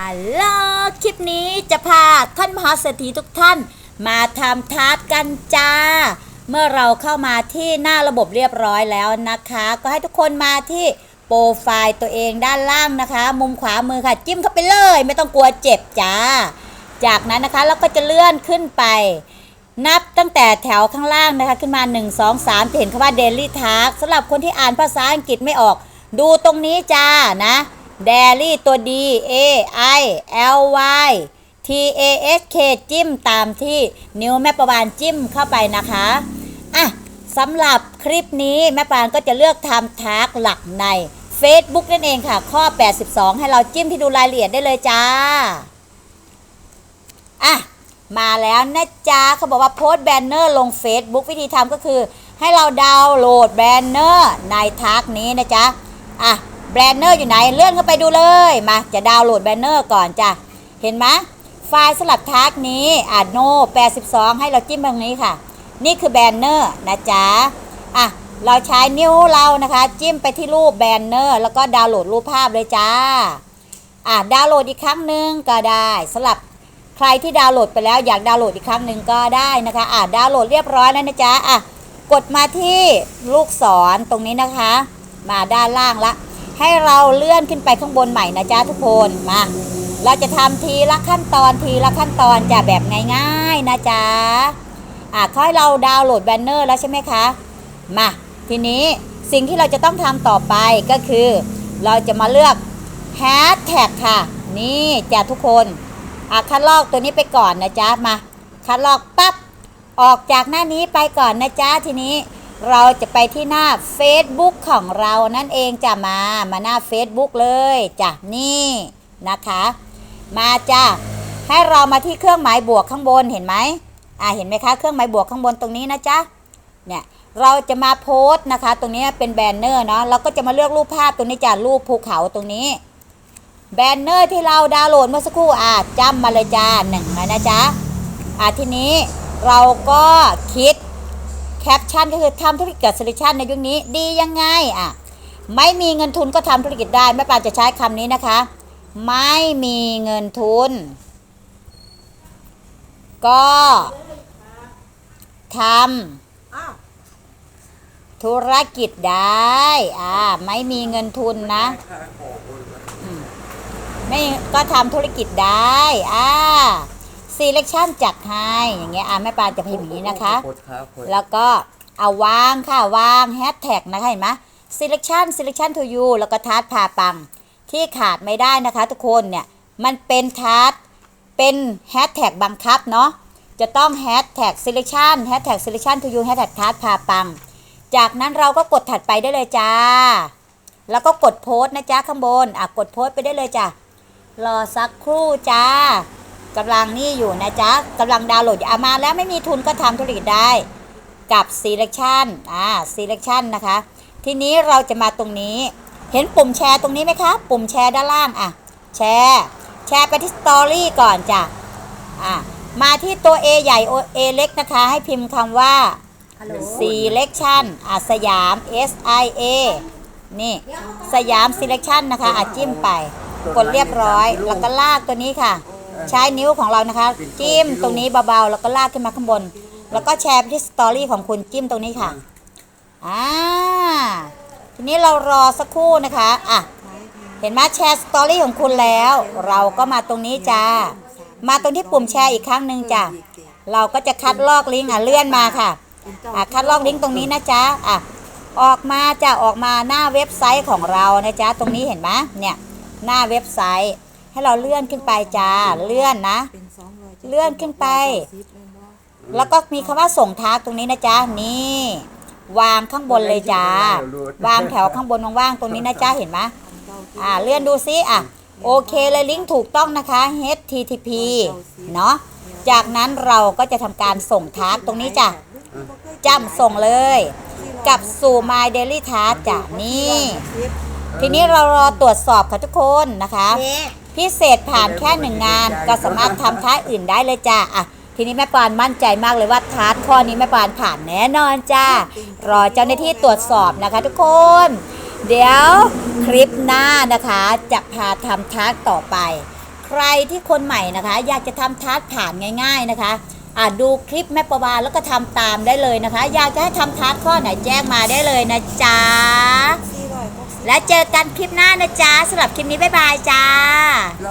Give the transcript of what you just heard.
ฮัลโหลคลิปนี้จะพาท่านมหาเศรษฐีทุกท่าน มาทำทาร์ตกันจ้า เมื่อเราเข้ามาที่หน้าระบบเรียบร้อยแล้วนะคะ ก็ให้ทุกคนมาที่โปรไฟล์ตัวเองด้านล่างนะคะ มุมขวามือค่ะ จิ้มเข้าไปเลย ไม่ต้องกลัวเจ็บจ้า จากนั้นนะคะเราก็จะเลื่อนขึ้นไป นับตั้งแต่แถวข้างล่างนะคะ ขึ้นมา 1 2 3จะเห็นคำว่า Daily Task สำหรับคนที่อ่านภาษาอังกฤษไม่ออก ดูตรงนี้จ้านะ Daily ตัว D A I L Y T A S K จิ้มตามที่นิ้วแม่ประวานจิ้มเข้าไปนะคะอะสำหรับคลิปนี้แม่ปานก็จะเลือกทำทาร์กหลักใน Facebook นั่นเองค่ะ ข้อ 82 ให้เราจิ้มที่ดูรายละเอียดได้เลยจ้าอะมาแล้วนะจ๊ะเขาบอกว่าโพสต์แบนเนอร์ลง Facebook วิธีทำก็คือ ให้เราดาวน์โหลดแบนเนอร์ในทักนี้นะจ๊ะอะ แบนเนอร์อยู่ไหนเลื่อนเข้าไปดูเลยมาจะดาวน์โหลดแบนเนอร์ก่อนจ้ะเห็นไหมไฟล์สลับทักนี้อะโน82 ให้เราจิ้มตรงนี้ค่ะ นี่คือแบนเนอร์นะจ๊ะอะเราใช้นิ้วเรานะคะ จิ้มไปที่รูปแบนเนอร์ แล้วก็ดาวน์โหลดรูปภาพเลยจ้า อะดาวน์โหลดอีกครั้งหนึ่งก็ได้สลับใครที่ดาวน์โหลดไปแล้วอยากดาวน์โหลดอีกครั้งหนึ่งก็ได้นะคะ อะดาวน์โหลดเรียบร้อยแล้วนะจ๊ะอะกดมาที่ลูกศรตรงนี้นะคะ มาด้านล่างละ ให้เราเลื่อนขึ้นไปข้างบนใหม่นะจ๊ะทุกคนมาเราจะทำทีละขั้นตอนทีละขั้นตอนจะแบบง่ายๆนะจ๊ะอะค่อยเราดาวน์โหลดแบนเนอร์แล้วใช่ไหมคะมาทีนี้สิ่งที่เราจะต้องทำต่อไปก็คือ เราจะมาเลือกแฮชแท็กค่ะ นี่จ้ะทุกคนอะคัดลอกตัวนี้ไปก่อนนะจ๊ะมาคัดลอกปั๊บออกจากหน้านี้ไปก่อนนะจ๊ะทีนี้ เราจะไปที่หน้า Facebook ของเรานั่นเองจ้ะมามาหน้า Facebook เลยจ้ะนี่นะคะ มาจ้ะให้เรามาที่เครื่องหมายบวกข้างบนเห็นไหมอ่าเห็นไหมคะเครื่องหมายบวกข้างบนตรงนี้นะจ๊ะเนี่ยเราจะมาโพสต์นะคะ ตรงนี้เป็นแบนเนอร์เนาะเราก็จะมาเลือกรูปภาพตรงนี้จ้ะรูปภูเขาตรงนี้แบนเนอร์ที่เราดาวน์โหลดเมื่อสักครู่อะจำมาเลยจ้าหนึ่งนะจ๊ะอะทีนี้เราก็คิด แคปชั่นก็คือทำธุรกิจกับโซลูชันในยุคนี้ดียังไงอะไม่มีเงินทุนก็ทำธุรกิจได้แม่ปานจะใช้คำนี้นะคะ ไม่มีเงินทุน ก็ทำธุรกิจได้ อ่า ไม่มีเงินทุนนะไม่ก็ทำธุรกิจได้ อ่า selection จัดให้อย่างเงี้ยอ่าแม่ปานจะพิมพ์อย่างนี้นะคะ โคตรครับโคตรแล้วก็เอาวางค่ะวาง hashtag นะคะเห็นไหม selection selection to you แล้วก็ทัดพาปังที่ขาดไม่ได้นะคะทุกคนเนี่ยมันเป็นทัดเป็น hashtag บังคับเนาะจะต้อง hashtag selection hashtag selection to you hashtag ทัดพาปัง จากนั้นเราก็กดถัดไปได้เลยจ้า แล้วก็กดโพสต์นะจ๊ะข้างบนอะกดโพสต์ไปได้เลยจ้ะรอสักครู่จ้า กำลังนี่อยู่นะจ๊ะกำลังดาวน์โหลดอยู่อะมาแล้วไม่มีทุนก็ทำธุรกิจได้กับ selection อ่า selection นะคะ ทีนี้เราจะมาตรงนี้ เห็นปุ่มแชร์ตรงนี้ไหมคะ ปุ่มแชร์ด้านล่างอะ แชร์ แชร์ไปที่ story ก่อนจ้ะ อะ มาที่ตัว A ใหญ่ A เล็กนะคะ ให้พิมพ์คำว่า selection อะ สยาม S I A นี่ สยาม selection นะคะ อะ จิ้มไป กดเรียบร้อย แล้วก็ลากตัวนี้ค่ะ ใช้นิ้วของเรานะคะ จิ้มตรงนี้เบาๆแล้วก็ลากขึ้นมาข้างบน แล้วก็แชร์ไปที่สตอรี่ของคุณจิ้มตรงนี้ค่ะอ่าทีนี้เรารอสักครู่นะคะอะเห็นไหมแชร์สตอรี่ของคุณแล้ว เราก็มาตรงนี้จ้ามาตรงที่ปุ่มแชร์อีกครั้งหนึ่งจ้ะเราก็จะคัดลอกลิงก์อะเลื่อนมาค่ะอะคัดลอกลิงก์ตรงนี้นะจ๊ะอะออกมาจะออกมาหน้าเว็บไซต์ของเรานะจ๊ะตรงนี้เห็นไหมเนี่ยหน้าเว็บไซต์ ให้เราเลื่อนขึ้นไปจ้า เลื่อนนะ เลื่อนขึ้นไป แล้วก็มีคำว่าส่งทากตรงนี้นะจ๊ะ นี่ วางข้างบนเลยจ้า วางแถวข้างบนว่างๆตรงนี้นะจ๊ะ เห็นไหมอ่า เลื่อนดูซิอะ โอเคเลยลิงก์ถูกต้องนะคะ http เนาะ จากนั้นเราก็จะทำการส่งทากตรงนี้จ้ะจำส่งเลย กับสู่ My Daily Task จ้ะนี่ ทีนี้เรารอตรวจสอบค่ะทุกคนนะคะ พิเศษผ่านแค่หนึ่งงาน ก็สามารถทำท้าอื่นได้เลยจ้าอะทีนี้แม่ปานมั่นใจมากเลยว่าทาร์ข้อนี้แม่ปานผ่านแน่นอนจ้ารอเจ้าหน้าที่ตรวจสอบนะคะทุกคน เดี๋ยวคลิปหน้านะคะจะพาทำทาร์ตต่อไป ใครที่คนใหม่นะคะ อยากจะทำทาร์ตผ่านง่าย ๆนะคะอะดูคลิปแม่ประวานแล้วก็ทำตามได้เลยนะคะ อยากจะให้ทำทาร์ข้อไหนแจ้งมาได้เลยนะจ๊ะ และเจอกันคลิปหน้านะจ๊ะสำหรับคลิปนี้บ๊ายบายจ้า